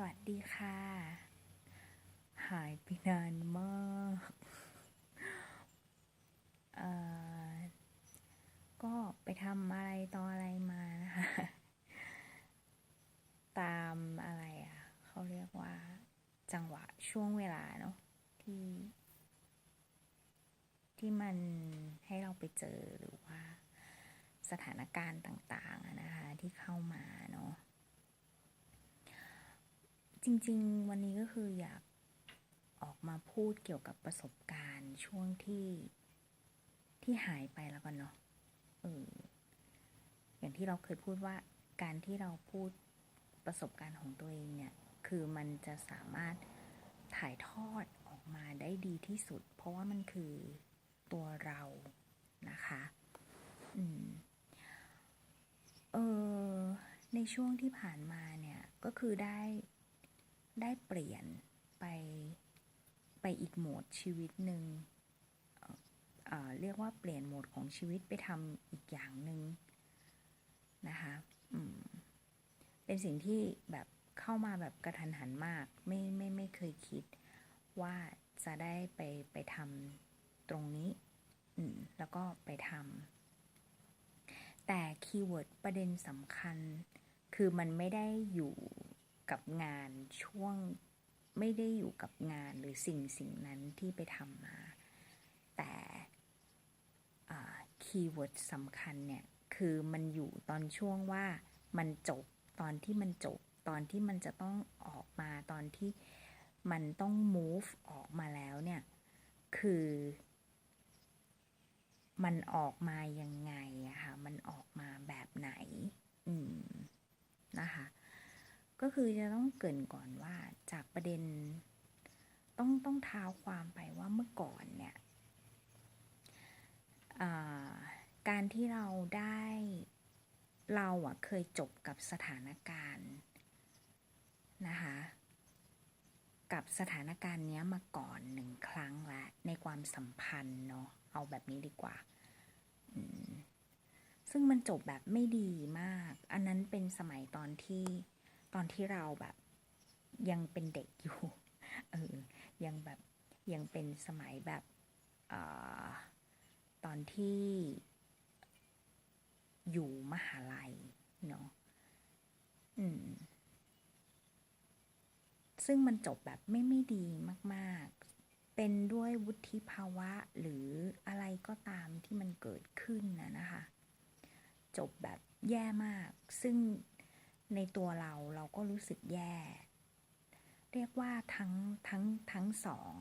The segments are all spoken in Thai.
สวัสดีค่ะ หายไปนานมากเอ่อก็ไปทำอะไรต่ออะไรมานะคะ ตามอะไรอะ เขาเรียกว่า จังหวะช่วงเวลาเนาะที่ ที่มันให้เราไปเจอหรือว่า สถานการณ์ต่าง ๆนะคะ ที่เข้ามาเนาะ จริงๆ วันนี้ก็คืออยากออกมาพูดเกี่ยวกับประสบการณ์ช่วงที่ที่หายไปแล้วกันเนาะเอออย่างที่เราเคยพูดว่าการที่เราพูดประสบการณ์ของตัวเองเนี่ย คือมันจะสามารถถ่ายทอดออกมาได้ดีที่สุด เพราะว่ามันคือตัวเรานะคะ อืม เออในช่วงที่ผ่านมาเนี่ย ก็คือได้ ได้เปลี่ยนไปไปอีกโหมดชีวิตหนึ่งเเรียกว่าเปลี่ยนโหมดของชีวิตไปทำอีกอย่างหนึ่งนะคะเป็นสิ่งที่แบบเข้ามาแบบกระทันหันมาก ไม่ไม่ไม่เคยคิดว่าจะได้ไปไปทำตรงนี้แล้วก็ไปทำแต่คีย์เวิร์ดประเด็นสำคัญ คือมันไม่ได้อยู่ กับงานช่วงไม่ได้อยู่กับงานหรือสิ่งสิ่งนั้นที่ไปทำมา แต่คีย์เวิร์ดสำคัญเนี่ย คือมันอยู่ตอนช่วงว่ามันจบตอนที่มันจบ ตอนที่มันจะต้องออกมาตอนที่มันต้อง move ออกมาแล้วเนี่ย คือ มันออกมายังไงอะค่ะมันออกมาแบบไหน อืม ก็คือจะต้องเกินก่อนว่าจากประเด็น ต้องต้องเท้าความไปว่าเมื่อก่อนเนี่ยการที่เราได้เราอะเคยจบกับสถานการณ์นะคะกับสถานการณ์เนี้ยมาก่อนหนึ่งครั้งและในความสัมพันธ์เนาะเอาแบบนี้ดีกว่า ซึ่งมันจบแบบไม่ดีมาก อันนั้นเป็นสมัยตอนที่ ตอนที่เราแบบยังเป็นเด็กอยู่เออยังแบบยังเป็นสมัยแบบอตอนที่อยู่มหาลัยเนาะอืม ซึ่งมันจบแบบไม่ไม่ดีมาก ๆ เป็นด้วยวุฒิภาวะหรืออะไรก็ตามที่มันเกิดขึ้นนะนะคะ จบแบบแย่มาก ซึ่ง ในตัวเราเราก็รู้สึกแย่ เรียกว่าทั้งทั้งทั้งสอง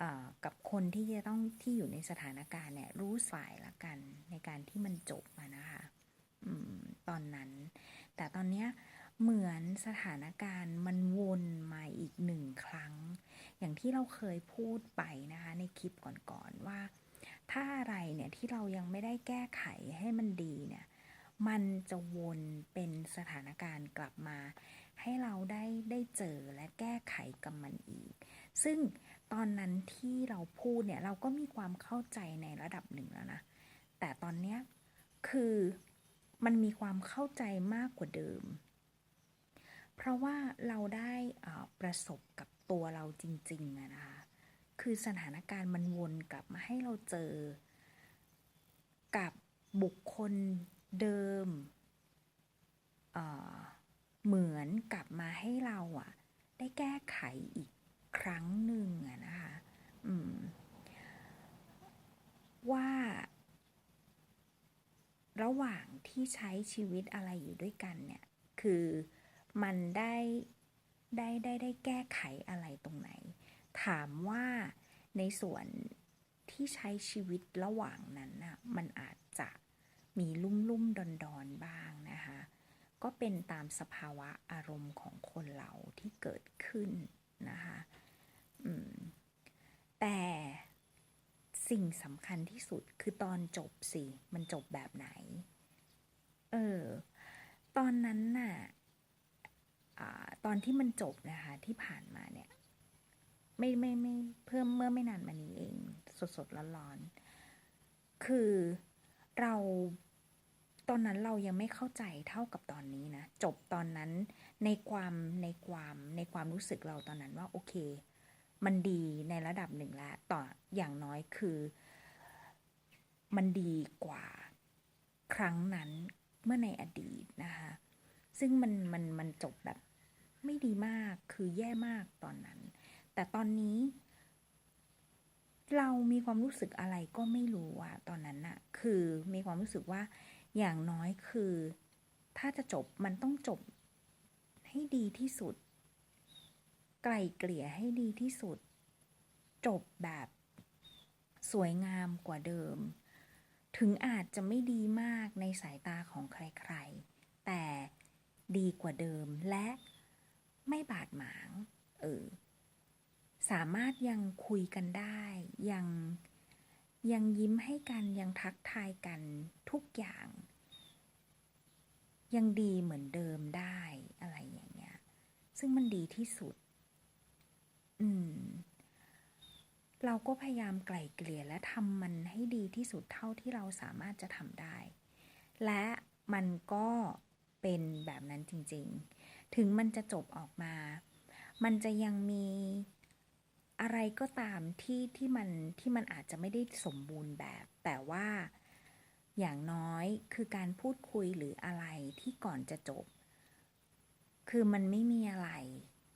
อกับคนที่จะต้องที่อยู่ในสถานการณ์เนี่ยรู้ฝ่ายละกันในการที่มันจบมานะคะอตอนนั้น แต่ตอนเนี้ยเหมือนสถานการณ์มันวนมาอีกหนึ่งครั้ง อย่างที่เราเคยพูดไปนะคะในคลิปก่อนๆว่า ถ้าอะไรเนี่ยที่เรายังไม่ได้แก้ไขให้มันดีเนี่ย มันจะวนเป็นสถานการณ์กลับมา ให้เราได้ได้เจอและแก้ไขกับมันอีก ซึ่งตอนนั้นที่เราพูดเนี่ยเราก็มีความเข้าใจในระดับหนึ่งแล้วนะ แต่ตอนเนี้ยคือมันมีความเข้าใจมากกว่าเดิม เพราะว่าเราได้ประสบกับตัวเราจริงๆนะคะ คือสถานการณ์มันวนกลับมาให้เราเจอ กับบุคคลเดิมเอ่อเห มือนกลับมาให้เราอะได้แก้ไขอีกครั้งหนึ่งอะนะคะว่า ระหว่างที่ใช้ชีวิตอะไรอยู่ด้วยกันเนี่ย คือมันได้ได้ได้ได้แก้ไขอะไรตรงไหน ถามว่าในส่วนที่ใช้ชีวิตระหว่างนั้นน่ะมันอาจจะมีลุ่มลุ่มดอนดอนบ้างนะคะ ก็เป็นตามสภาวะอารมณ์ของคนเราที่เกิดขึ้นนะคะแต่สิ่งสำคัญที่สุดคือตอนจบสิ มันจบแบบไหน เออ ตอนนั้นน่ะตอนที่มันจบนะคะที่ผ่านมาเนี่ย ไม่ไม่ไม่เพิ่มเมื่อไม่นานมานี้เอง สดสดร้อนร้อนๆคือเรา ตอนนั้นเรายังไม่เข้าใจเท่ากับตอนนี้นะ จบตอนนั้นในความในความในความรู้สึกเราตอนนั้นว่าโอเค มันดีในระดับหนึ่งแล้วต่ออย่างน้อยคือ มันดีกว่าครั้งนั้นเมื่อในอดีตนะคะ ซึ่งมันมันมันจบแบบไม่ดีมากคือแย่มากตอนนั้น แต่ตอนนี้ เรามีความรู้สึกอะไรก็ไม่รู้อะตอนนั้นอะคือมีความรู้สึกว่า อย่างน้อยคือ ถ้าจะจบมันต้องจบ ให้ดีที่สุด ไกลเกลี่ยให้ดีที่สุด จบแบบ สวยงามกว่าเดิม ถึงอาจจะไม่ดีมากในสายตาของใครๆ แต่ดีกว่าเดิมและไม่บาดหมาง เออ สามารถยังคุยกันได้ ยังยังยิ้มให้กันยังทักทายกันทุกอย่าง ยังดีเหมือนเดิมได้อะไรอย่างเงี้ย ซึ่งมันดีที่สุด อืม เราก็พยายามไกล่เกลี่ยและทำมันให้ดีที่สุดเท่าที่เราสามารถจะทำได้ และมันก็เป็นแบบนั้นจริง ๆ ถึงมันจะจบออกมา มันจะยังมีอะไรก็ตามที่ที่มันที่มันอาจจะไม่ได้สมบูรณ์แบบ แต่ว่า อย่างน้อยคือการพูดคุยหรืออะไรที่ก่อนจะจบ คือมันไม่มีอะไร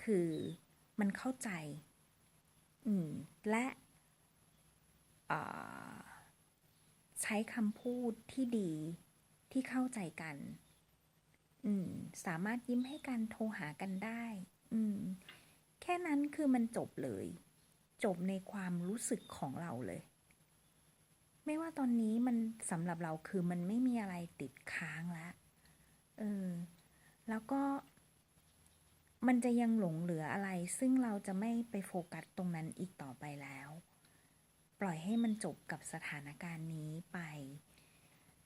คือมันเข้าใจ อืม และใช้คำพูดที่ดีที่เข้าใจกัน อืม สามารถยิ้มให้กันโทรหากันได้ อืม แค่นั้นคือมันจบเลย จบในความรู้สึกของเราเลย ไม่ว่าตอนนี้มันสำหรับเราคือมันไม่มีอะไรติดค้างแล้วเออแล้วก็ มันจะยังหลงเหลืออะไร ซึ่งเราจะไม่ไปโฟกัสตรงนั้นอีกต่อไปแล้ว ปล่อยให้มันจบกับสถานการณ์นี้ไป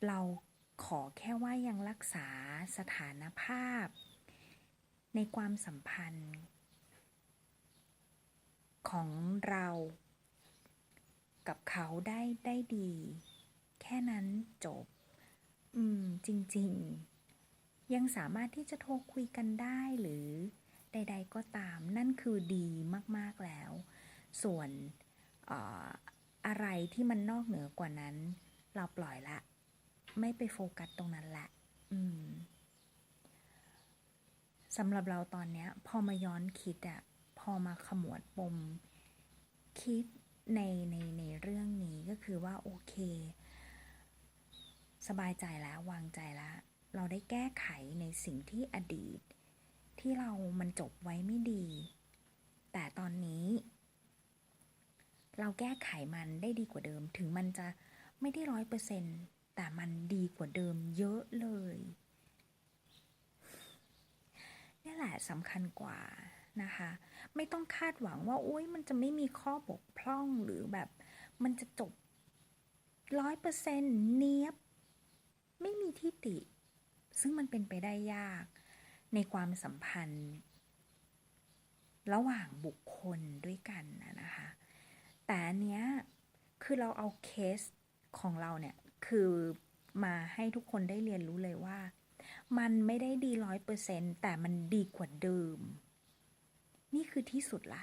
เราขอแค่ว่ายังรักษาสถานภาพ ในความสัมพันธ์ ของเรา กับเขาได้ได้ดี แค่นั้นจบ อืม จริง ๆ ยังสามารถที่จะโทรคุยกันได้หรือใด ๆ ก็ตามนั่นคือดีมาก ๆ แล้ว ส่วนอออะไรที่มันนอกเหนือกว่านั้น เราปล่อยละ ไม่ไปโฟกัสตรงนั้นละ อืมสำหรับเราตอนเนี้ย พอมาย้อนคิดอะพอมาขมวดปม คิด ในในในเรื่องนี้ก็คือว่าโอเค สบายใจแล้ววางใจแล้ว เราได้แก้ไขในสิ่งที่อดีต ที่เรามันจบไว้ไม่ดี แต่ตอนนี้ เราแก้ไขมันได้ดีกว่าเดิม ถึงมันจะไม่ได้ร้อยเปอร์เซ็นต์แต่มันดีกว่าเดิมเยอะเลยนี่แหละสำคัญกว่า นะคะ ไม่ต้องคาดหวังว่าโอ๊ยมันจะไม่มีข้อบกพร่องหรือแบบมันจะจบร้อยเปอร์เซ็นต์เนียบ ไม่มีที่ติ ซึ่งมันเป็นไปได้ยาก ในความสัมพันธ์ ระหว่างบุคคลด้วยกันนะนะคะ แต่อันเนี้ยคือเราเอาเคสของเราเนี่ยคือมาให้ทุกคนได้เรียนรู้เลยว่า มันไม่ได้ดีร้อยเปอร์เซ็นต์แต่มันดีกว่าเดิม นี่คือที่สุดละ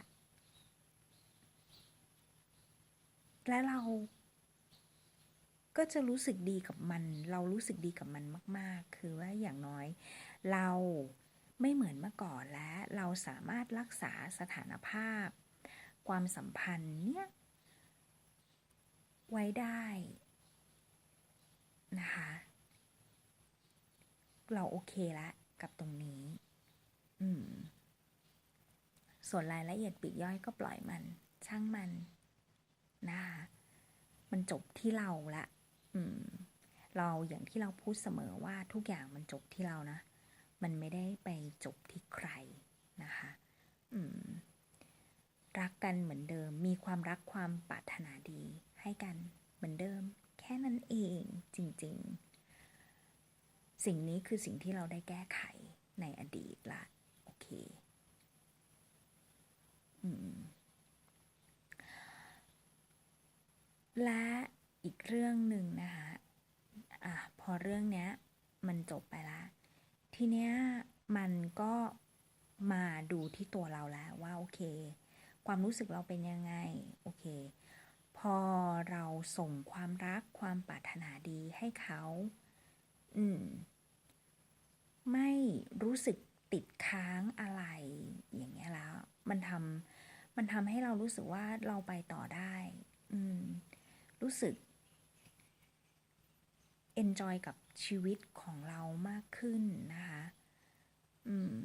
และเราก็จะรู้สึกดีกับมัน เรารู้สึกดีกับมันมาก ๆ คือว่าอย่างน้อย เราไม่เหมือนเมื่อก่อนแล้วเราสามารถรักษาสถานภาพ ความสัมพันธ์เนี่ยไว้ได้นะคะ เราโอเคละกับตรงนี้ ส่วนรายละเอียดปีกย่อยก็ปล่อยมัน ช่างมันนะคะมันจบที่เราละอืม เราอย่างที่เราพูดเสมอว่าทุกอย่างมันจบที่เรานะ มันไม่ได้ไปจบที่ใครนะคะ อืม รักกันเหมือนเดิม มีความรักความปรารถนาดี ให้กันเหมือนเดิม แค่นั้นเองจริง ๆ สิ่งนี้คือสิ่งที่เราได้แก้ไขในอดีตละ โอเค และอีกเรื่องหนึ่งนะคะอะพอเรื่องเนี้ยมันจบไปละ ทีเนี้ยมันก็มาดูที่ตัวเราแล้วว่าโอเค ความรู้สึกเราเป็นยังไง โอเค พอเราส่งความรักความปรารถนาดีให้เขา อืม ไม่รู้สึกติดค้างอะไร อย่างเงี้ยแล้ว มันทำ มันทำให้เรารู้สึกว่าเราไปต่อได้ อืม รู้สึก enjoy กับชีวิตของเรามากขึ้นนะคะ อืม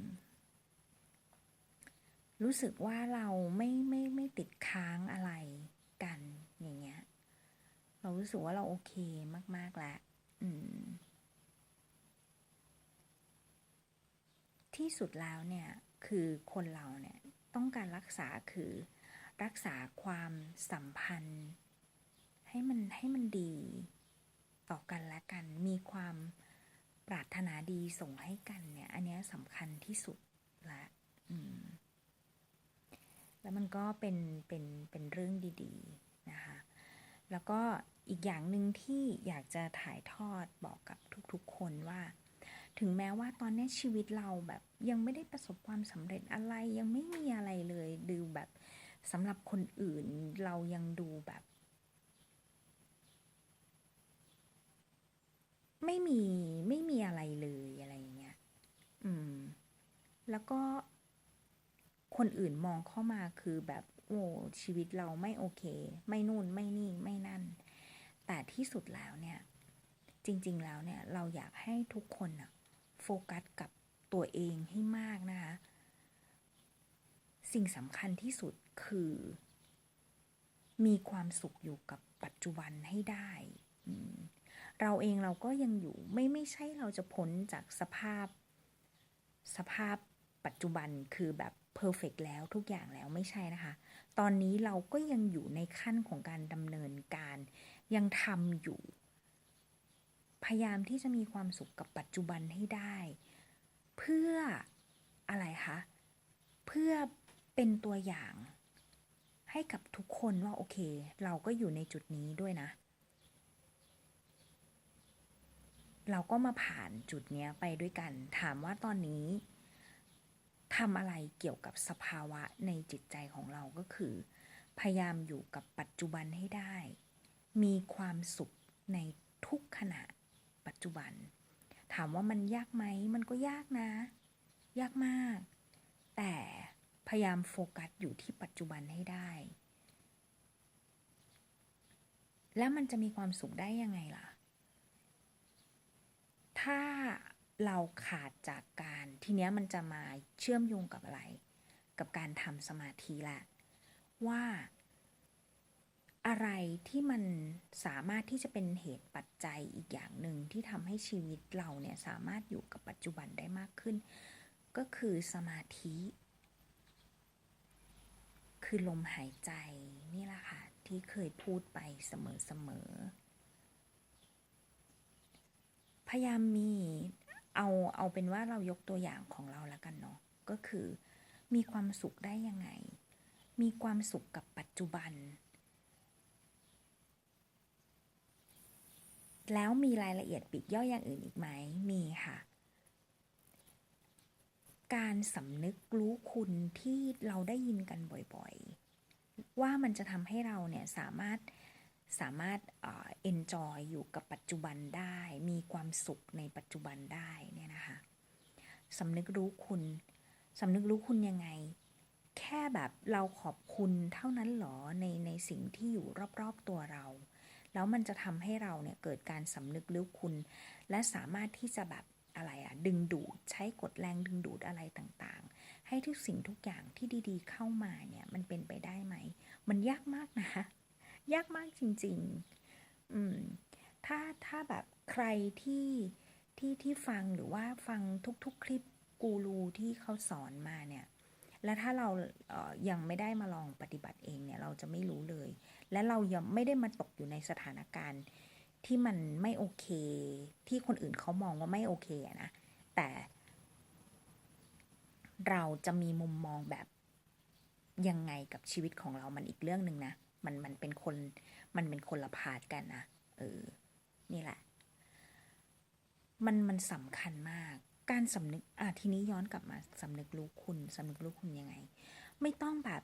รู้สึกว่าเราไม่ไม่ไม่ติดค้างอะไรกันอย่างเงี้ย เรารู้สึกว่าเราโอเคมากๆแล้ว อืม ที่สุดแล้วเนี่ย คือคนเราเนี่ย ต้องการรักษาคือ รักษาความสัมพันธ์ ให้มันให้มันดีต่อกันและกัน มีความปรารถนาดีส่งให้กันเนี่ย อันเนี้ยสำคัญที่สุดละอืมแล้วมันก็เป็นเป็นเป็นเรื่องดีๆนะคะ แล้วก็อีกอย่างหนึ่งที่อยากจะถ่ายทอดบอกกับทุกๆคนว่า ถึงแม้ว่าตอนนี้ชีวิตเราแบบยังไม่ได้ประสบความสำเร็จอะไรยังไม่มีอะไรเลยดูแบบสำหรับคนอื่นเรายังดูแบบ ไม่มีไม่มีอะไรเลยอะไรอย่างเงี้ยอืม แล้วก็คนอื่นมองเข้ามาคือแบบโอ้ชีวิตเราไม่โอเค ไม่นู่นไม่นี่ไม่นั่น แต่ที่สุดแล้วเนี่ย จริง ๆ แล้วเนี่ย เราอยากให้ทุกคนอะ กัสกับตัวเองให้มากนะคะ สิ่งสำคัญที่สุดคือ มีความสุขอยู่กับปัจจุบันให้ได้ เราเองเราก็ยังอยู่ไม่ไม่ใช่เราจะพ้นจากสภาพสภาพปัจจุบันคือแบบเพอร์เฟกแล้วทุกอย่างแล้วไม่ใช่นะคะ ตอนนี้เราก็ยังอยู่ในขั้นของการดำเนินการยังทำอยู่ พยายามที่จะมีความสุขกับปัจจุบันให้ได้ เพื่ออะไรคะเพื่อเป็นตัวอย่างให้กับทุกคนว่าโอเค เราก็อยู่ในจุดนี้ด้วยนะ เราก็มาผ่านจุดนี้ไปด้วยกัน ถามว่าตอนนี้ทำอะไรเกี่ยวกับสภาวะในจิตใจของเราก็คือ พยายามอยู่กับปัจจุบันให้ได้ มีความสุขในทุกขณะ ปัจจุบัน ถามว่ามันยากไหมมันก็ยากนะ ยากมาก แต่พยายามโฟกัสอยู่ที่ปัจจุบันให้ได้ แล้วมันจะมีความสุขได้ยังไงล่ะ ถ้าเราขาดจากการทีเนี้ยมันจะมาเชื่อมโยงกับอะไร กับการทำสมาธิแหละว่า อะไรที่มันสามารถที่จะเป็นเหตุปัจจัยอีกอย่างหนึ่งที่ทำให้ชีวิตเราเนี่ยสามารถอยู่กับปัจจุบันได้มากขึ้น ก็คือสมาธิ คือลมหายใจนี่แหละค่ะที่เคยพูดไปเสมอๆพยายามมีเอาเอาเป็นว่าเรายกตัวอย่างของเราแล้วกันเนาะก็คือ มีความสุขได้ยังไง มีความสุขกับปัจจุบัน แล้วมีรายละเอียดปีกย่อยอย่างอื่นอีกไหม มีค่ะ การสำนึกรู้คุณที่เราได้ยินกันบ่อยๆ ว่ามันจะทำให้เราเนี่ยสามารถสามารถเอ็นจอยอยู่กับปัจจุบันได้ มีความสุขในปัจจุบันได้เนี่ยนะคะสำนึกรู้คุณสำนึกรู้คุณยังไง แค่แบบเราขอบคุณเท่านั้นหรอในในสิ่งที่อยู่รอบๆตัวเรา แล้วมันจะทำให้เราเนี่ยเกิดการสำนึกรู้คุณ และสามารถที่จะแบบอะไรอะดึงดูดใช้กดแรงดึงดูดอะไรต่างๆ ให้ทุกสิ่งทุกอย่างที่ดีๆ เข้ามาเนี่ยมันเป็นไปได้ไหม มันยากมากนะ ยากมากจริงๆ อืมถ้าถ้าแบบใครที่ที่ที่ฟังหรือว่าฟังทุกๆ คลิปกูรูที่เขาสอนมาเนี่ย และถ้าเรายังไม่ได้มาลองปฏิบัติเองเนี่ยเราจะไม่รู้เลย และเรายังไม่ได้มาตกอยู่ในสถานการณ์ที่มันไม่โอเค ที่คนอื่นเขามองว่าไม่โอเคนะแต่เราจะมีมุมมองแบบยังไงกับชีวิตของเรามันอีกเรื่องหนึ่งนะ มันมันเป็นคนมันเป็นคนละพาดกันนะเออ นี่แหละ มันมันสำคัญมาก การสำนึกอะทีนี้ย้อนกลับมาสำนึกรู้คุณสำนึกรู้คุณยังไง ไม่ต้องแบบ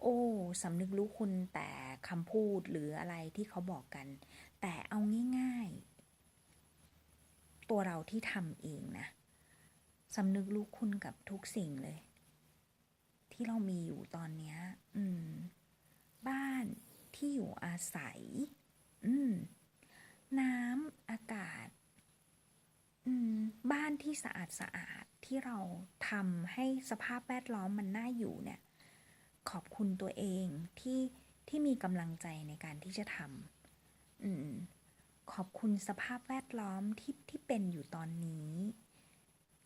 โอ้สำนึกรู้คุณแต่คำพูดหรืออะไรที่เขาบอกกัน แต่เอาง่าย ๆ ตัวเราที่ทำเองนะสำนึกรู้คุณกับทุกสิ่งเลย ที่เรามีอยู่ตอนเนี้ย อืม บ้านที่อยู่อาศัย อืม น้ำอากาศ บ้านที่สะอาดสะอาดที่เราทำให้สภาพแวดล้อมมันน่าอยู่เนี่ย ขอบคุณตัวเองที่ที่มีกำลังใจในการที่จะทำอขอบคุณสภาพแวดล้อมที่ที่เป็นอยู่ตอนนี้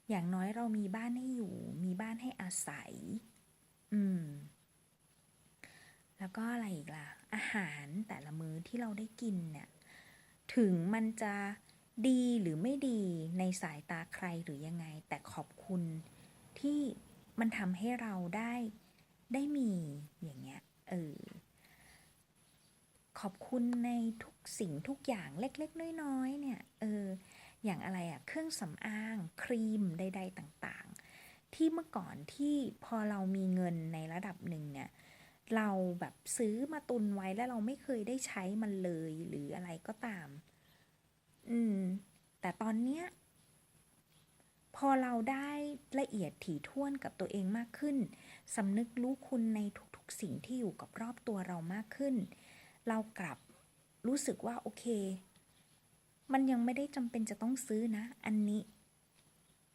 อย่างน้อยเรามีบ้านให้อยู่ มีบ้านให้อาศัย อืม แล้วก็อะไรอีกล่ะ อาหารแต่ละมื้อที่เราได้กินเนี่ย ถึงมันจะ ดีหรือไม่ดีในสายตาใครหรือยังไง แต่ขอบคุณที่มันทำให้เราได้ได้มีอย่างเงี้ยเออขอบคุณในทุกสิ่งทุกอย่างเล็ก ๆ น้อยๆเนี่ยเอออย่างอะไรอะเครื่องสำอางครีมใด ๆ ต่างๆ ที่เมื่อก่อนที่พอเรามีเงินในระดับหนึ่งเนี่ยเราแบบซื้อมาตุนไว้แล้วเราไม่เคยได้ใช้มันเลยหรืออะไรก็ตาม อืม แต่ตอนเนี้ยพอเราได้ละเอียดถี่ถ้วนกับตัวเองมากขึ้นสำนึกรู้คุณในทุกๆสิ่งที่อยู่กับรอบตัวเรามากขึ้น เรากลับรู้สึกว่าโอเค มันยังไม่ได้จำเป็นจะต้องซื้อนะ อันนี้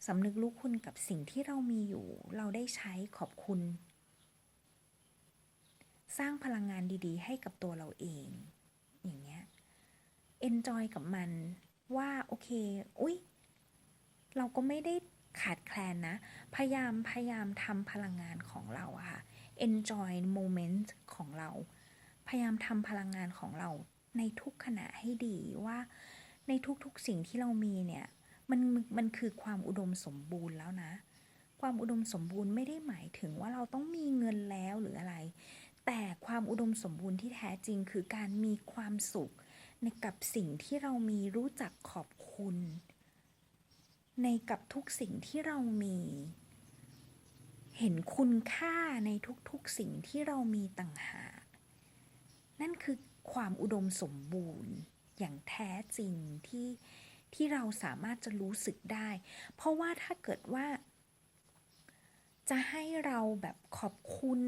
สำนึกรู้คุณกับสิ่งที่เรามีอยู่ เราได้ใช้ขอบคุณ สร้างพลังงานดีๆ ให้กับตัวเราเอง อย่างเงี้ย enjoy กับมันว่าโอเค อุ๊ย เราก็ไม่ได้ขาดแคลนนะ พยายามพยายามทำพลังงานของเราอะค่ะ enjoy moment ของเรา พยายามทำพลังงานของเราในทุกขณะให้ดีว่าในทุกๆสิ่งที่เรามีเนี่ย มันมันคือความอุดมสมบูรณ์แล้วนะ ความอุดมสมบูรณ์ไม่ได้หมายถึงว่าเราต้องมีเงินแล้วหรืออะไร แต่ความอุดมสมบูรณ์ที่แท้จริงคือการมีความสุข ในกับสิ่งที่เรามีรู้จักขอบคุณ ในกับทุกสิ่งที่เรามี เห็นคุณค่าในทุกๆสิ่งที่เรามีต่างหาก นั่นคือความอุดมสมบูรณ์อย่างแท้จริงที่ที่เราสามารถจะรู้สึกได้ เพราะว่าถ้าเกิดว่า จะให้เราแบบขอบคุณ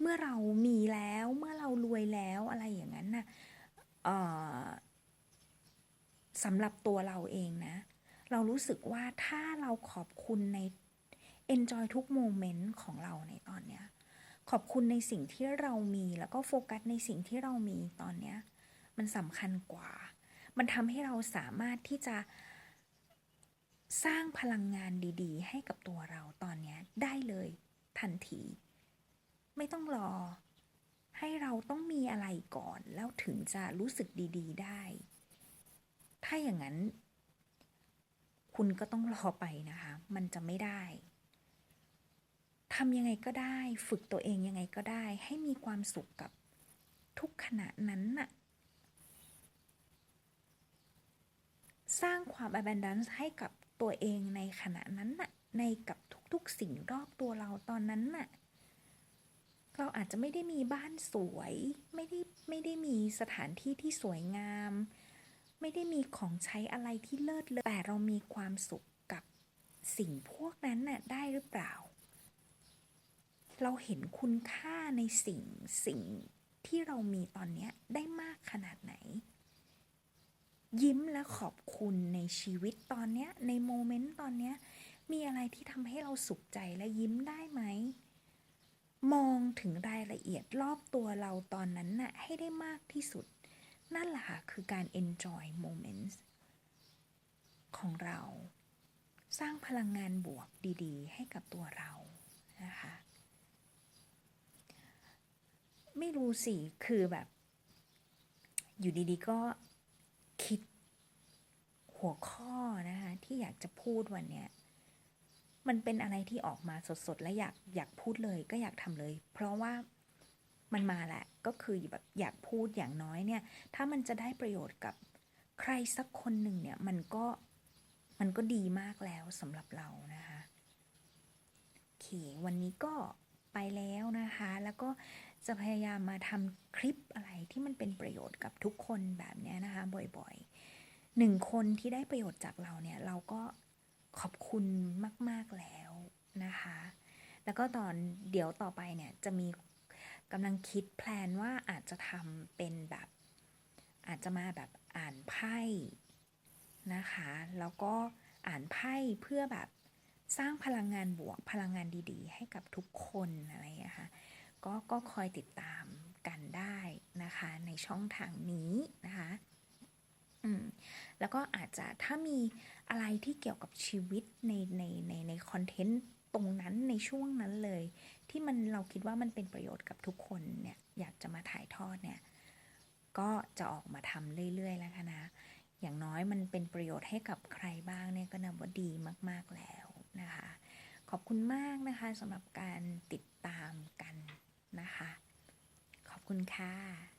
เมื่อเรามีแล้วเมื่อเรารวยแล้วอะไรอย่างนั้นน่ะเอ่อ สำหรับตัวเราเองนะ เรารู้สึกว่าถ้าเราขอบคุณใน enjoy ทุกโมเมนต์ของเราในตอนเนี้ย ขอบคุณในสิ่งที่เรามีแล้วก็โฟกัสในสิ่งที่เรามีตอนเนี้ย มันสำคัญกว่า มันทำให้เราสามารถที่จะสร้างพลังงานดี ๆ ให้กับตัวเราตอนเนี้ยได้เลยทันที ไม่ต้องรอ ให้เราต้องมีอะไรก่อนแล้วถึงจะรู้สึกดี ๆ ได้ ถ้าอย่างนั้น คุณก็ต้องรอไปนะคะ มันจะไม่ได้ทำยังไงก็ได้ ฝึกตัวเองยังไงก็ได้ ให้มีความสุขกับทุกขณะนั้นน่ะ สร้างความ abundance ให้กับตัวเองในขณะนั้นน่ะ ในกับทุกๆสิ่งรอบตัวเราตอนนั้นน่ะ เราอาจจะไม่ได้มีบ้านสวย ไม่ได้ไม่ได้มีสถานที่ที่สวยงาม ไม่ได้มีของใช้อะไรที่เลิศเลยแต่เรามีความสุขกับสิ่งพวกนั้นน่ะได้หรือเปล่า เราเห็นคุณค่าในสิ่งสิ่งที่เรามีตอนเนี้ยได้มากขนาดไหน ยิ้มและขอบคุณในชีวิตตอนเนี้ยในโมเมนต์ตอนเนี้ยมีอะไรที่ทำให้เราสุขใจและยิ้มได้ไหม มองถึงรายละเอียดรอบตัวเราตอนนั้นน่ะให้ได้มากที่สุด นั่นแหละค่ะคือการ enjoy moments ของเรา สร้างพลังงานบวกดีๆ ให้กับตัวเรานะคะไม่รู้สิ คือแบบ อยู่ดีๆก็คิดหัวข้อนะคะที่อยากจะพูดวันเนี้ย มันเป็นอะไรที่ออกมาสดๆ และอยากอยากพูดเลยก็อยากทำเลย เพราะว่ามันมาแหละก็คือแบบอยากพูดอย่างน้อยเนี่ย ถ้ามันจะได้ประโยชน์กับใครสักคนหนึ่งเนี่ย มันก็มันก็ดีมากแล้วสำหรับเรานะคะโอเค วันนี้ก็ไปแล้วนะคะ แล้วก็จะพยายามมาทำคลิปอะไรที่มันเป็นประโยชน์กับทุกคนแบบเนี้ยนะคะ บ่อยๆหนึ่งคนที่ได้ประโยชน์จากเราเนี่ย เราก็ ขอบคุณมาก ๆแล้วนะคะ แล้วก็ตอนเดี๋ยวต่อไปเนี่ยจะมีกำลังคิดแพลนว่าอาจจะทำเป็นแบบ อาจจะมาแบบอ่านไพ่นะคะ แล้วก็อ่านไพ่เพื่อแบบสร้างพลังงานบวกพลังงานดีๆ ให้กับทุกคนอะไรอย่างเงี้ยค่ะก็ก็คอยติดตามกันได้นะคะในช่องทางนี้นะคะ อืมแล้วก็อาจจะถ้ามีอะไรที่เกี่ยวกับชีวิตในในในในคอนเทนต์ตรงนั้นในช่วงนั้นเลย ที่มันเราคิดว่ามันเป็นประโยชน์กับทุกคนเนี่ยอยากจะมาถ่ายทอดเนี่ยก็จะออกมาทำเรื่อยๆแล้วค่ะนะ อย่างน้อยมันเป็นประโยชน์ให้กับใครบ้างเนี่ยก็นับว่าดีมากๆแล้วนะคะ ขอบคุณมากนะคะสำหรับการติดตามกันนะคะ ขอบคุณค่ะ